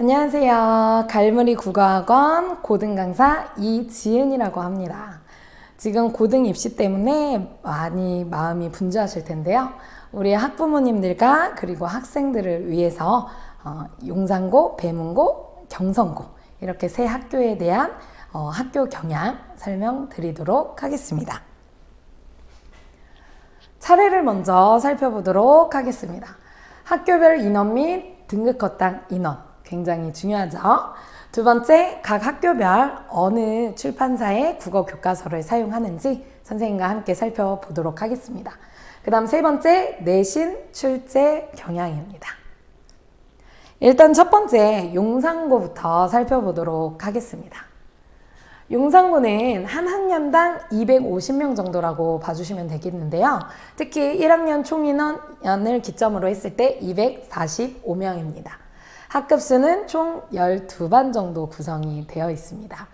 안녕하세요. 갈무리 국어학원 고등 강사 이지은이라고 합니다. 지금 고등 입시 때문에 많이 마음이 분주하실 텐데요. 우리 학부모님들과 그리고 학생들을 위해서 어, 용산고, 배문고, 경성고 이렇게 세 학교에 대한 어, 학교 경향 설명드리도록 하겠습니다. 차례를 먼저 살펴보도록 하겠습니다. 학교별 인원 및 등급 허당 인원 굉장히 중요하죠. 두 번째, 각 학교별 어느 출판사의 국어 교과서를 사용하는지 선생님과 함께 살펴보도록 하겠습니다. 그 다음 세 번째, 내신 출제 경향입니다. 일단 첫 번째, 용산고부터 살펴보도록 하겠습니다. 용산고는 한 학년당 250명 정도라고 봐주시면 되겠는데요. 특히 1학년 총인원을 기점으로 했을 때 245명입니다. 학급수는 총 12반 정도 구성이 되어 있습니다.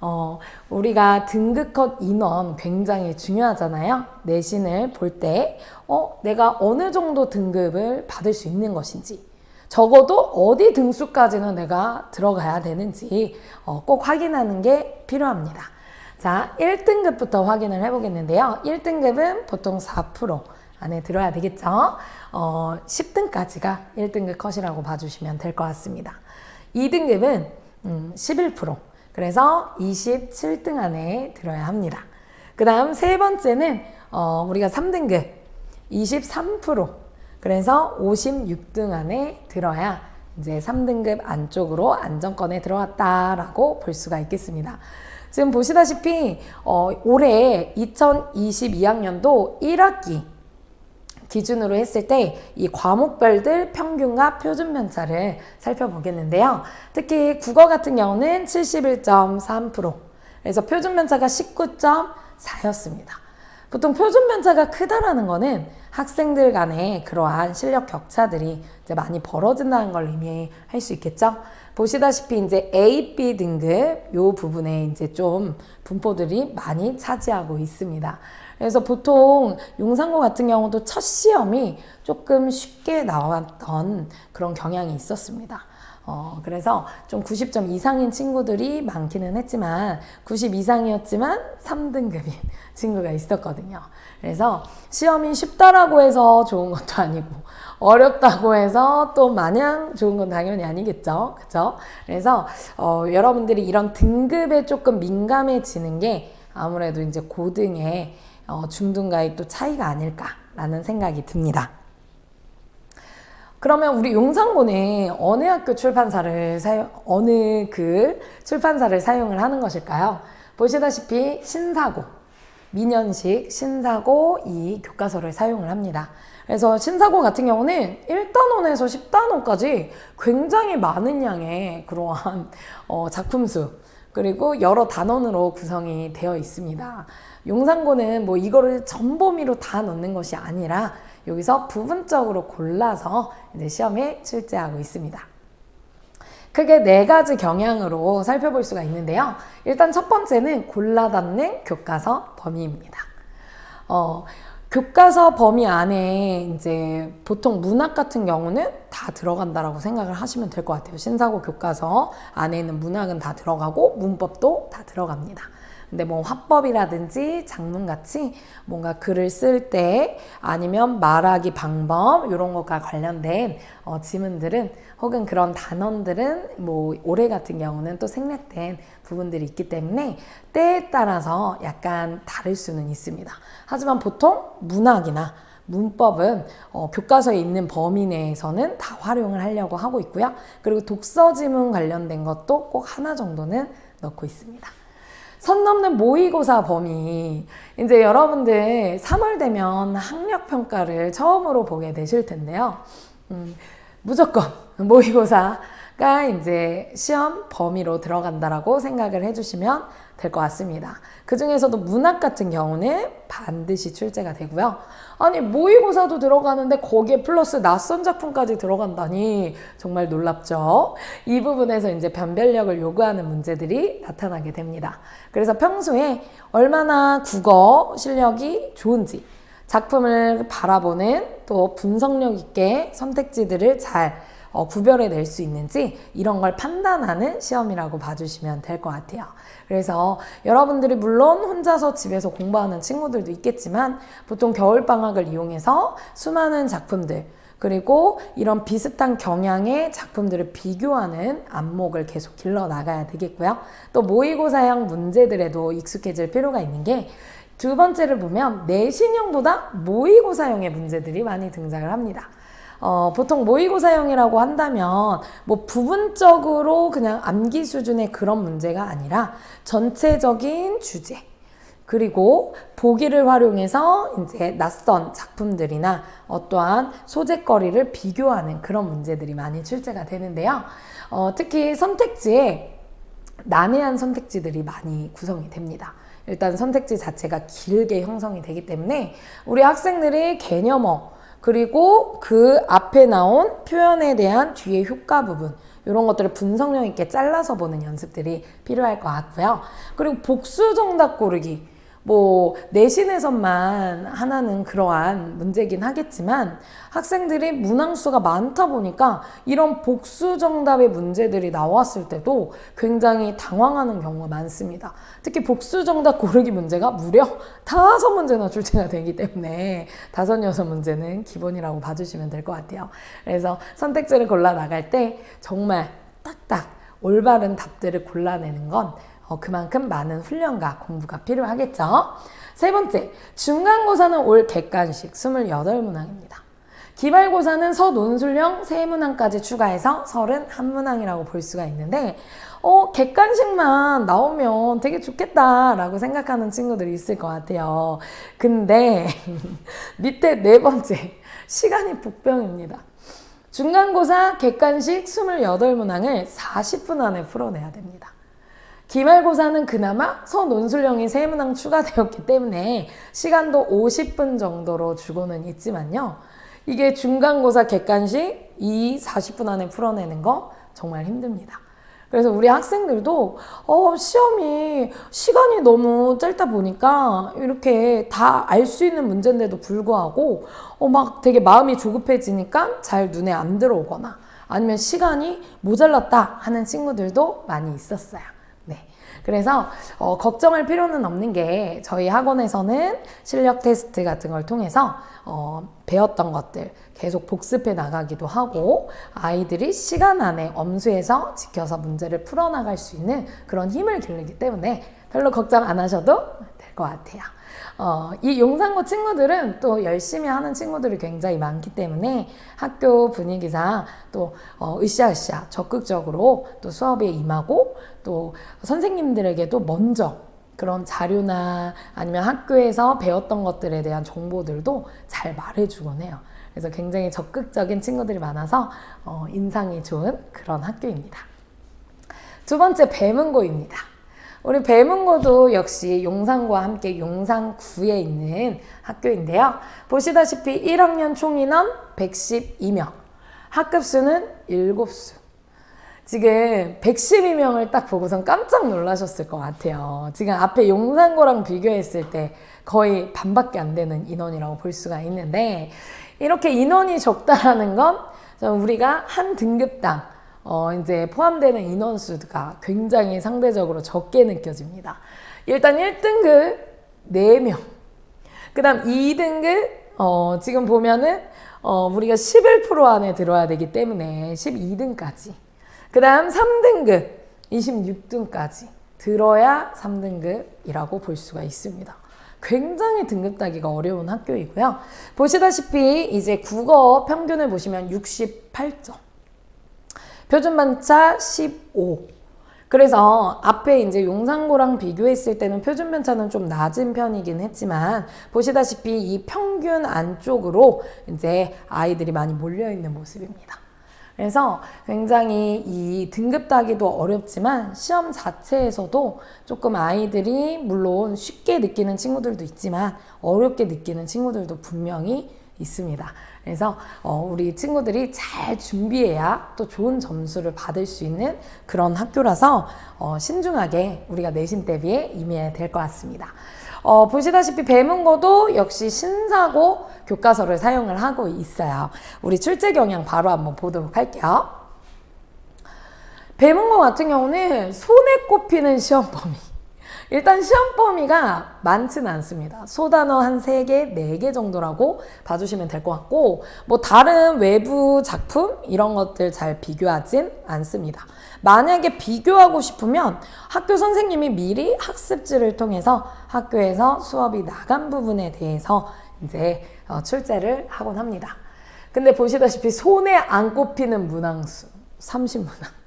어, 우리가 등급컷 인원 굉장히 중요하잖아요. 내신을 볼 때, 어, 내가 어느 정도 등급을 받을 수 있는 것인지, 적어도 어디 등수까지는 내가 들어가야 되는지 어, 꼭 확인하는 게 필요합니다. 자, 1등급부터 확인을 해보겠는데요. 1등급은 보통 4% 안에 들어야 되겠죠. 어, 10등까지가 1등급 컷이라고 봐주시면 될 것 같습니다. 2등급은 음, 11%. 그래서 27등 안에 들어야 합니다. 그 다음 세 번째는 어, 우리가 3등급 23%. 그래서 56등 안에 들어야 이제 3등급 안쪽으로 안정권에 들어왔다라고 볼 수가 있겠습니다. 지금 보시다시피 어, 올해 2022학년도 1학기 기준으로 했을 때 이 과목별들 평균과 표준 편차를 살펴보겠는데요. 특히 국어 같은 경우는 71.3% 그래서 표준 편차가 19.4였습니다. 보통 표준 편차가 크다라는 거는 학생들 간의 그러한 실력 격차들이 이제 많이 벌어진다는 걸 의미할 수 있겠죠. 보시다시피 이제 A, B 등급 요 부분에 이제 좀 분포들이 많이 차지하고 있습니다. 그래서 보통 용산고 같은 경우도 첫 시험이 조금 쉽게 나왔던 그런 경향이 있었습니다. 어, 그래서 좀 90점 이상인 친구들이 많기는 했지만 90 이상이었지만 3등급인 친구가 있었거든요. 그래서 시험이 쉽다라고 해서 좋은 것도 아니고 어렵다고 해서 또 마냥 좋은 건 당연히 아니겠죠. 그죠? 그래서 어, 여러분들이 이런 등급에 조금 민감해지는 게 아무래도 이제 고등의 어, 중등과의 또 차이가 아닐까라는 생각이 듭니다. 그러면 우리 용산고는 어느 학교 출판사를 사용, 어느 그 출판사를 사용을 하는 것일까요? 보시다시피 신사고, 민연식 신사고 이 교과서를 사용을 합니다. 그래서 신사고 같은 경우는 1단원에서 10단원까지 굉장히 많은 양의 그러한 어, 작품 수, 그리고 여러 단원으로 구성이 되어 있습니다. 용산고는 뭐 이거를 전범위로 다 넣는 것이 아니라 여기서 부분적으로 골라서 이제 시험에 출제하고 있습니다. 크게 네 가지 경향으로 살펴볼 수가 있는데요. 일단 첫 번째는 골라 담는 교과서 범위입니다. 어, 교과서 범위 안에 이제 보통 문학 같은 경우는 다 들어간다라고 생각을 하시면 될 것 같아요. 신사고 교과서 안에 있는 문학은 다 들어가고 문법도 다 들어갑니다. 근데 뭐 화법이라든지 작문같이 뭔가 글을 쓸 때 아니면 말하기 방법 이런 것과 관련된 어, 지문들은 혹은 그런 단원들은 뭐 올해 같은 경우는 또 생략된 부분들이 있기 때문에 때에 따라서 약간 다를 수는 있습니다. 하지만 보통 문학이나 문법은 어, 교과서에 있는 범위 내에서는 다 활용을 하려고 하고 있고요. 그리고 독서 지문 관련된 것도 꼭 하나 정도는 넣고 있습니다. 선 넘는 모의고사 범위. 이제 여러분들 3월 되면 학력 평가를 처음으로 보게 되실 텐데요. 음, 무조건 모의고사 가 이제 시험 범위로 들어간다라고 생각을 해주시면 될 것 같습니다. 그 중에서도 문학 같은 경우는 반드시 출제가 되고요. 아니, 모의고사도 들어가는데 거기에 플러스 낯선 작품까지 들어간다니 정말 놀랍죠? 이 부분에서 이제 변별력을 요구하는 문제들이 나타나게 됩니다. 그래서 평소에 얼마나 국어 실력이 좋은지 작품을 바라보는 또 분석력 있게 선택지들을 잘 어, 구별해 낼 수 있는지 이런 걸 판단하는 시험이라고 봐주시면 될 것 같아요. 그래서 여러분들이 물론 혼자서 집에서 공부하는 친구들도 있겠지만 보통 겨울방학을 이용해서 수많은 작품들 그리고 이런 비슷한 경향의 작품들을 비교하는 안목을 계속 길러 나가야 되겠고요. 또 모의고사형 문제들에도 익숙해질 필요가 있는 게 두 번째를 보면 내신형보다 모의고사형의 문제들이 많이 등장을 합니다. 어, 보통 모의고사형이라고 한다면 뭐 부분적으로 그냥 암기 수준의 그런 문제가 아니라 전체적인 주제 그리고 보기를 활용해서 이제 낯선 작품들이나 어떠한 소재거리를 비교하는 그런 문제들이 많이 출제가 되는데요. 어, 특히 선택지에 난해한 선택지들이 많이 구성이 됩니다. 일단 선택지 자체가 길게 형성이 되기 때문에 우리 학생들이 개념어 그리고 그 앞에 나온 표현에 대한 뒤에 효과 부분 이런 것들을 분석력 있게 잘라서 보는 연습들이 필요할 것 같고요. 그리고 복수 정답 고르기 뭐 내신에서만 하나는 그러한 문제긴 하겠지만 학생들이 문항수가 많다 보니까 이런 복수 정답의 문제들이 나왔을 때도 굉장히 당황하는 경우가 많습니다. 특히 복수 정답 고르기 문제가 무려 다섯 문제나 출제가 되기 때문에 다섯 여섯 문제는 기본이라고 봐주시면 될 것 같아요. 그래서 선택지를 골라 나갈 때 정말 딱딱 올바른 답들을 골라내는 건 어, 그만큼 많은 훈련과 공부가 필요하겠죠. 세 번째, 중간고사는 올 객관식 28문항입니다. 기말고사는 서논술형 3문항까지 추가해서 31문항이라고 볼 수가 있는데, 어, 객관식만 나오면 되게 좋겠다라고 생각하는 친구들이 있을 것 같아요. 근데, 밑에 네 번째, 시간이 복병입니다. 중간고사 객관식 28문항을 40분 안에 풀어내야 됩니다. 기말고사는 그나마 서논술형이 세 문항 추가되었기 때문에 시간도 50분 정도로 주고는 있지만요. 이게 중간고사 객관식 이 40분 안에 풀어내는 거 정말 힘듭니다. 그래서 우리 학생들도 어, 시험이 시간이 너무 짧다 보니까 이렇게 다 알 수 있는 문제인데도 불구하고 어, 막 되게 마음이 조급해지니까 잘 눈에 안 들어오거나 아니면 시간이 모자랐다 하는 친구들도 많이 있었어요. 네. 그래서 어, 걱정할 필요는 없는 게 저희 학원에서는 실력 테스트 같은 걸 통해서 어, 배웠던 것들 계속 복습해 나가기도 하고 아이들이 시간 안에 엄수해서 지켜서 문제를 풀어나갈 수 있는 그런 힘을 기르기 때문에 별로 걱정 안 하셔도 될 것 같아요. 어, 이 용산고 친구들은 또 열심히 하는 친구들이 굉장히 많기 때문에 학교 분위기상 또 어, 으쌰으쌰 적극적으로 또 수업에 임하고 또 선생님들에게도 먼저 그런 자료나 아니면 학교에서 배웠던 것들에 대한 정보들도 잘 말해주곤 해요. 그래서 굉장히 적극적인 친구들이 많아서 어, 인상이 좋은 그런 학교입니다. 두 번째 배문고입니다. 우리 배문고도 역시 용산구와 함께 용산구에 있는 학교인데요. 보시다시피 1학년 총 인원 112명, 학급 수는 7수. 지금 112명을 딱 보고선 깜짝 놀라셨을 것 같아요. 지금 앞에 용산고랑 비교했을 때 거의 반밖에 안 되는 인원이라고 볼 수가 있는데 이렇게 인원이 적다라는 건 우리가 한 등급당 어, 이제 포함되는 인원수가 굉장히 상대적으로 적게 느껴집니다. 일단 1등급 4명. 그 다음 2등급, 어, 지금 보면은, 어, 우리가 11% 안에 들어야 되기 때문에 12등까지. 그 다음 3등급, 26등까지 들어야 3등급이라고 볼 수가 있습니다. 굉장히 등급 따기가 어려운 학교이고요. 보시다시피 이제 국어 평균을 보시면 68점. 표준 반차 15. 그래서 앞에 이제 용산고랑 비교했을 때는 표준 편차는 좀 낮은 편이긴 했지만 보시다시피 이 평균 안쪽으로 이제 아이들이 많이 몰려 있는 모습입니다. 그래서 굉장히 이 등급 따기도 어렵지만 시험 자체에서도 조금 아이들이 물론 쉽게 느끼는 친구들도 있지만 어렵게 느끼는 친구들도 분명히 있습니다. 그래서 어, 우리 친구들이 잘 준비해야 또 좋은 점수를 받을 수 있는 그런 학교라서 어, 신중하게 우리가 내신 대비에 임해야 될 것 같습니다. 어, 보시다시피 배문고도 역시 신사고 교과서를 사용을 하고 있어요. 우리 출제 경향 바로 한번 보도록 할게요. 배문고 같은 경우는 손에 꼽히는 시험 범위. 일단 시험 범위가 많지는 않습니다. 소단어 한 3개, 4개 정도라고 봐주시면 될 것 같고, 뭐 다른 외부 작품 이런 것들 잘 비교하진 않습니다. 만약에 비교하고 싶으면 학교 선생님이 미리 학습지를 통해서 학교에서 수업이 나간 부분에 대해서 이제 어, 출제를 하곤 합니다. 근데 보시다시피 손에 안 꼽히는 문항수 30문항.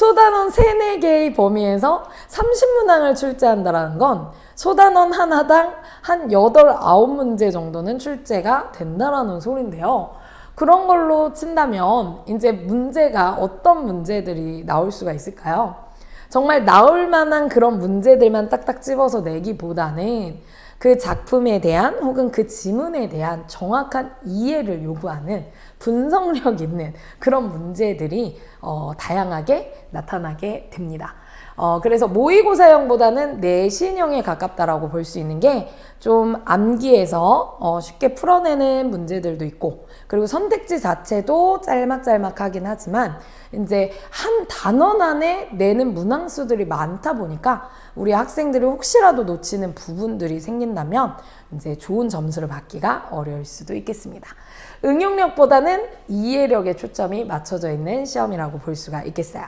소단원 3, 4개의 범위에서 30문항을 출제한다는 건 소단원 하나당 한 8, 9문제 정도는 출제가 된다라는 소린데요. 그런 걸로 친다면 이제 문제가 어떤 문제들이 나올 수가 있을까요? 정말 나올 만한 그런 문제들만 딱딱 집어서 내기보다는 그 작품에 대한 혹은 그 지문에 대한 정확한 이해를 요구하는 분석력 있는 그런 문제들이 어, 다양하게 나타나게 됩니다. 어, 그래서 모의고사형보다는 내신형에 가깝다라고 볼 수 있는 게 좀 암기해서 어, 쉽게 풀어내는 문제들도 있고 그리고 선택지 자체도 짤막짤막하긴 하지만 이제 한 단원 안에 내는 문항수들이 많다 보니까 우리 학생들이 혹시라도 놓치는 부분들이 생긴다면 이제 좋은 점수를 받기가 어려울 수도 있겠습니다. 응용력보다는 이해력에 초점이 맞춰져 있는 시험이라고 볼 수가 있겠어요.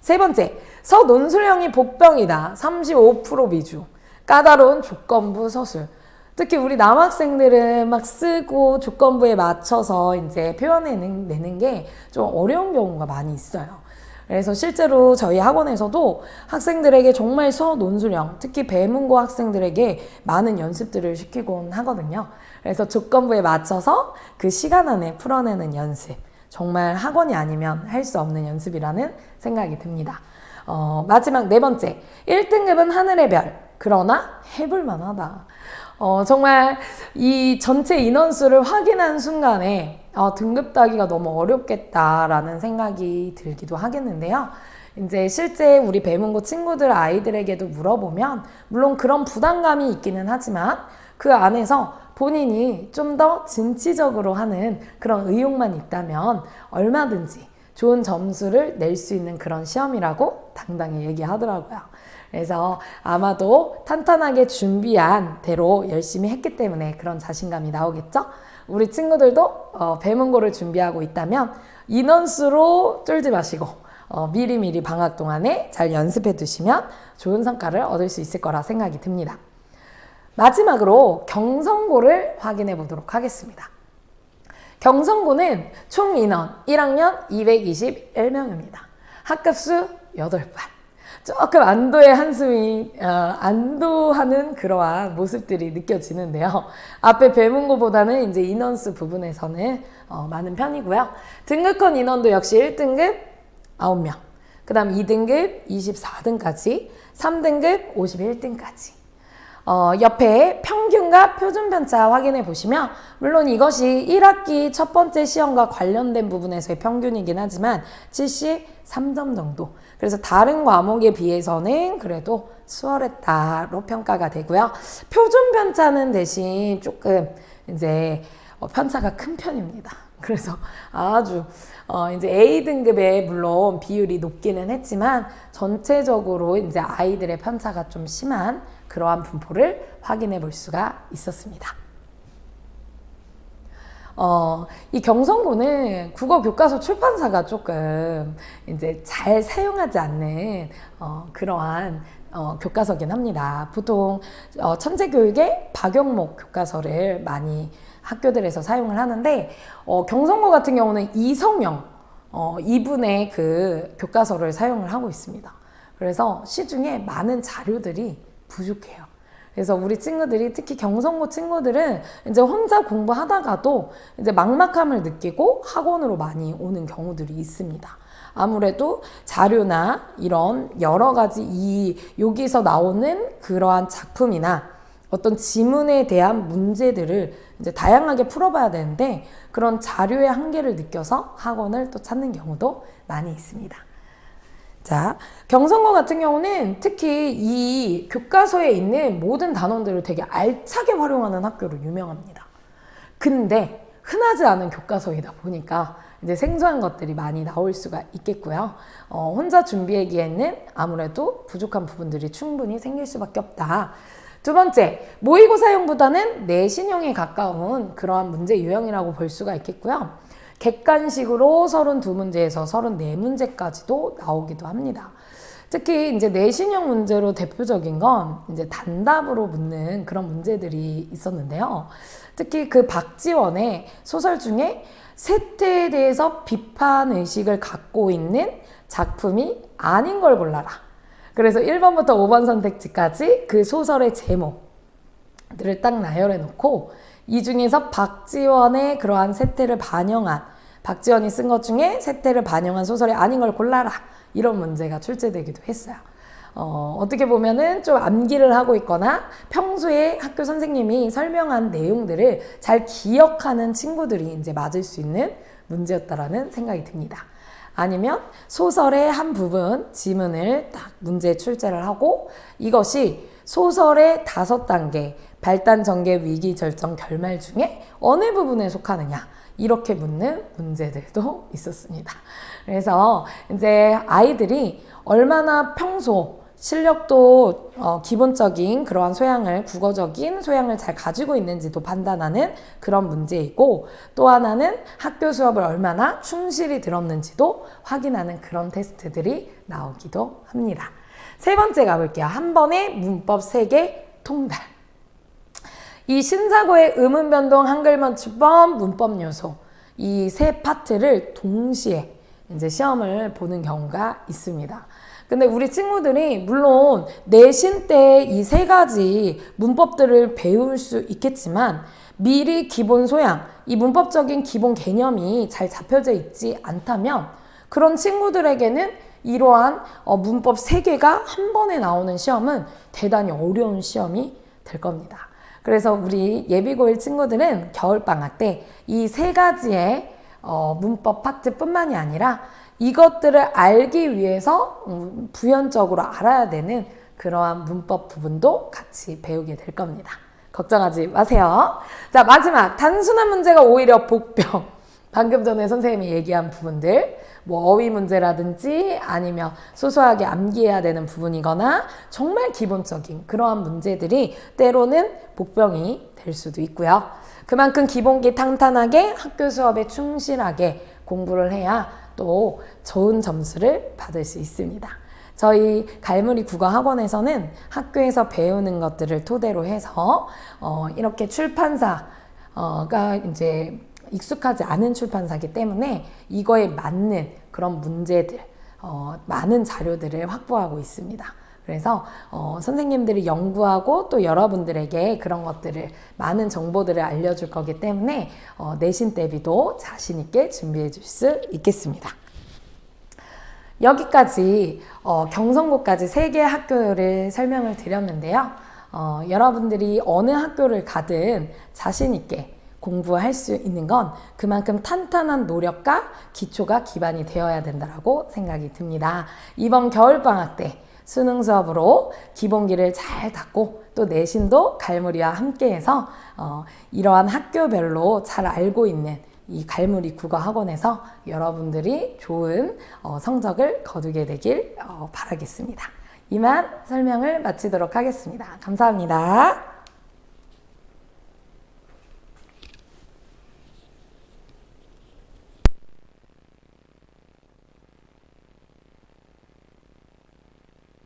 세 번째, 서논술형이 복병이다. 35% 비주. 까다로운 조건부 서술. 특히 우리 남학생들은 막 쓰고 조건부에 맞춰서 이제 표현해내는 내는 게 좀 어려운 경우가 많이 있어요. 그래서 실제로 저희 학원에서도 학생들에게 정말 서논술형, 특히 배문고 학생들에게 많은 연습들을 시키곤 하거든요. 그래서 조건부에 맞춰서 그 시간 안에 풀어내는 연습. 정말 학원이 아니면 할 수 없는 연습이라는 생각이 듭니다. 어, 마지막 네 번째. 1등급은 하늘의 별. 그러나 해볼 만 하다. 어, 정말 이 전체 인원수를 확인한 순간에 어, 등급 따기가 너무 어렵겠다라는 생각이 들기도 하겠는데요. 이제 실제 우리 배문고 친구들 아이들에게도 물어보면 물론 그런 부담감이 있기는 하지만 그 안에서 본인이 좀 더 진취적으로 하는 그런 의욕만 있다면 얼마든지 좋은 점수를 낼 수 있는 그런 시험이라고 당당히 얘기하더라고요. 그래서 아마도 탄탄하게 준비한 대로 열심히 했기 때문에 그런 자신감이 나오겠죠? 우리 친구들도 어, 배문고를 준비하고 있다면 인원수로 쫄지 마시고 어, 미리미리 방학 동안에 잘 연습해 두시면 좋은 성과를 얻을 수 있을 거라 생각이 듭니다. 마지막으로 경성고를 확인해 보도록 하겠습니다. 경성고는 총 인원 1학년 221명입니다. 학급수 8반. 조금 안도의 한숨이 어, 안도하는 그러한 모습들이 느껴지는데요. 앞에 배문고보다는 이제 인원수 부분에서는 어, 많은 편이고요. 등급권 인원도 역시 1등급 9명, 그 다음 2등급 24등까지, 3등급 51등까지. 어, 옆에 평균과 표준 편차 확인해 보시면 물론 이것이 1학기 첫 번째 시험과 관련된 부분에서의 평균이긴 하지만 73점 정도. 그래서 다른 과목에 비해서는 그래도 수월했다로 평가가 되고요. 표준 편차는 대신 조금 이제 어, 편차가 큰 편입니다. 그래서 아주 어 이제 A 등급에 물론 비율이 높기는 했지만 전체적으로 이제 아이들의 편차가 좀 심한 그러한 분포를 확인해 볼 수가 있었습니다. 어, 이 경성고는 국어 교과서 출판사가 조금 이제 잘 사용하지 않는 어, 그러한 어, 교과서긴 합니다. 보통 어, 천재교육의 박영목 교과서를 많이 학교들에서 사용을 하는데 어, 경성고 같은 경우는 이성영 어, 이분의 그 교과서를 사용을 하고 있습니다. 그래서 시중에 많은 자료들이 부족해요. 그래서 우리 친구들이 특히 경성고 친구들은 이제 혼자 공부하다가도 이제 막막함을 느끼고 학원으로 많이 오는 경우들이 있습니다. 아무래도 자료나 이런 여러 가지 이 여기서 나오는 그러한 작품이나 어떤 지문에 대한 문제들을 이제 다양하게 풀어봐야 되는데 그런 자료의 한계를 느껴서 학원을 또 찾는 경우도 많이 있습니다. 자, 경성고 같은 경우는 특히 이 교과서에 있는 모든 단원들을 되게 알차게 활용하는 학교로 유명합니다. 근데 흔하지 않은 교과서이다 보니까 이제 생소한 것들이 많이 나올 수가 있겠고요. 어, 혼자 준비하기에는 아무래도 부족한 부분들이 충분히 생길 수밖에 없다. 두 번째, 모의고사용보다는 내신형에 가까운 그러한 문제 유형이라고 볼 수가 있겠고요. 객관식으로 32문제에서 34문제까지도 나오기도 합니다. 특히 이제 내신형 문제로 대표적인 건 이제 단답으로 묻는 그런 문제들이 있었는데요. 특히 그 박지원의 소설 중에 세태에 대해서 비판 의식을 갖고 있는 작품이 아닌 걸 골라라. 그래서 1번부터 5번 선택지까지 그 소설의 제목들을 딱 나열해 놓고 이 중에서 박지원의 그러한 세태를 반영한 박지원이 쓴 것 중에 세태를 반영한 소설이 아닌 걸 골라라. 이런 문제가 출제되기도 했어요. 어, 어떻게 보면은 좀 암기를 하고 있거나 평소에 학교 선생님이 설명한 내용들을 잘 기억하는 친구들이 이제 맞을 수 있는 문제였다라는 생각이 듭니다. 아니면 소설의 한 부분 지문을 딱 문제 출제를 하고 이것이 소설의 다섯 단계 발단 전개 위기 절정 결말 중에 어느 부분에 속하느냐 이렇게 묻는 문제들도 있었습니다. 그래서 이제 아이들이 얼마나 평소 실력도 어, 기본적인 그러한 소양을 국어적인 소양을 잘 가지고 있는지도 판단하는 그런 문제이고 또 하나는 학교 수업을 얼마나 충실히 들었는지도 확인하는 그런 테스트들이 나오기도 합니다. 세 번째 가볼게요. 한 번에 문법 세 개 통달. 이 신사고의 의문 변동, 한글 맞춤법, 문법 요소 이 세 파트를 동시에 이제 시험을 보는 경우가 있습니다. 근데 우리 친구들이 물론 내신 때 이 세 가지 문법들을 배울 수 있겠지만 미리 기본 소양, 이 문법적인 기본 개념이 잘 잡혀져 있지 않다면 그런 친구들에게는 이러한 어, 문법 세 개가 한 번에 나오는 시험은 대단히 어려운 시험이 될 겁니다. 그래서 우리 예비고일 친구들은 겨울방학 때 이 세 가지의 어, 문법 파트뿐만이 아니라 이것들을 알기 위해서 음, 부연적으로 알아야 되는 그러한 문법 부분도 같이 배우게 될 겁니다. 걱정하지 마세요. 자, 마지막. 단순한 문제가 오히려 복병. 방금 전에 선생님이 얘기한 부분들, 뭐 어휘 문제라든지 아니면 소소하게 암기해야 되는 부분이거나 정말 기본적인 그러한 문제들이 때로는 복병이 될 수도 있고요. 그만큼 기본기 탄탄하게 학교 수업에 충실하게 공부를 해야 또 좋은 점수를 받을 수 있습니다. 저희 갈무리 국어학원에서는 학교에서 배우는 것들을 토대로 해서 어, 이렇게 출판사가 이제 익숙하지 않은 출판사기 때문에 이거에 맞는 그런 문제들, 어, 많은 자료들을 확보하고 있습니다. 그래서 어, 선생님들이 연구하고 또 여러분들에게 그런 것들을 많은 정보들을 알려줄 거기 때문에 어, 내신 대비도 자신 있게 준비해 줄 수 있겠습니다. 여기까지 어, 경성고까지 세 개 학교를 설명을 드렸는데요. 어, 여러분들이 어느 학교를 가든 자신 있게 공부할 수 있는 건 그만큼 탄탄한 노력과 기초가 기반이 되어야 된다고 생각이 듭니다. 이번 겨울방학 때 수능 수업으로 기본기를 잘 닦고 또 내신도 갈무리와 함께해서 어, 이러한 학교별로 잘 알고 있는 이 갈무리 국어 학원에서 여러분들이 좋은 어, 성적을 거두게 되길 어, 바라겠습니다. 이만 설명을 마치도록 하겠습니다. 감사합니다.